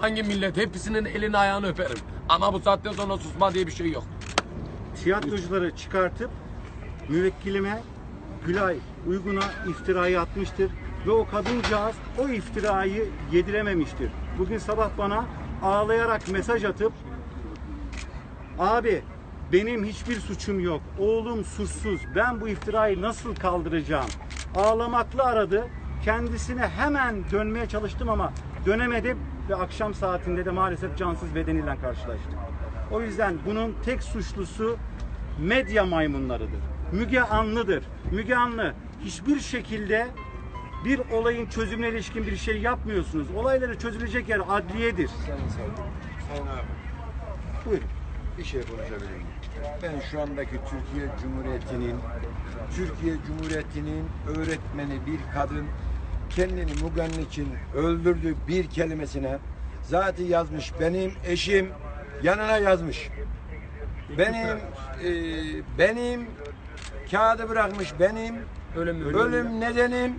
Hangi millet hepsinin elini ayağını öperim. Ama bu saatten sonra susma diye bir şey yok. tiyatrocuları çıkartıp müvekkilime Gülay Uygun'a iftirayı atmıştır. Ve o kadıncağız o iftirayı yedirememiştir. Bugün sabah bana ağlayarak mesaj atıp Abi benim hiçbir suçum yok. Oğlum suçsuz. Ben bu iftirayı nasıl kaldıracağım? Ağlamakla aradı. Kendisine hemen dönmeye çalıştım ama dönemedim ve akşam saatinde de maalesef cansız bedeniyle karşılaştık. O yüzden bunun tek suçlusu medya maymunlarıdır. Müge Anlı'dır. Müge Anlı hiçbir şekilde bir olayın çözümüne ilişkin bir şey yapmıyorsunuz. Olayları çözülecek yer adliyedir. Sayın abi, Buyurun. bir şey konuşabilir miyim? Ben şu andaki Türkiye Cumhuriyeti'nin Türkiye Cumhuriyeti'nin öğretmeni bir kadın kendini Mugan'ın için öldürdü bir kelimesine zaten yazmış benim eşim yanına yazmış. Benim e, benim kağıdı bırakmış benim Ölüm, ölüm nedenim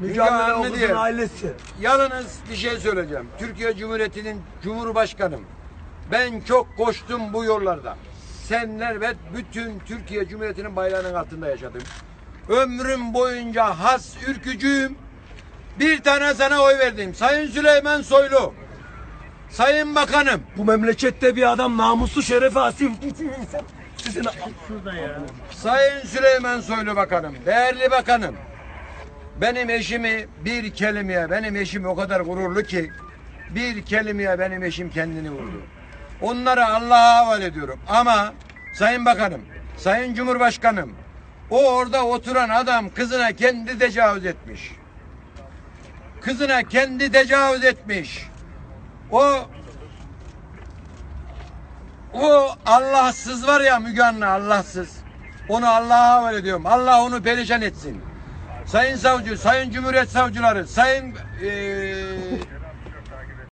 Mücadele diye. ailesi. Yalnız bir şey söyleyeceğim. Türkiye Cumhuriyeti'nin Cumhurbaşkanım. Ben çok koştum bu yollarda. Senler ve bütün Türkiye Cumhuriyeti'nin bayrağının altında yaşadım. Ömrüm boyunca has ürkücüyüm. Bir tane sana oy verdim. Sayın Süleyman Soylu. Sayın Bakanım. Bu memlekette bir adam namuslu şerefe asil. Sizin Sayın Süleyman Soylu Bakanım. Değerli Bakanım. Benim eşimi bir kelimeye, benim eşim o kadar gururlu ki bir kelimeye benim eşim kendini vurdu. Onları Allah'a havale ediyorum. Ama Sayın Bakanım, Sayın Cumhurbaşkanım, o orada oturan adam kızına kendi tecavüz etmiş. Kızına kendi tecavüz etmiş. O o Allahsız var ya Müge Anlı Allahsız. Onu Allah'a havale ediyorum. Allah onu perişan etsin. Sayın savcı, sayın cumhuriyet savcıları, sayın eee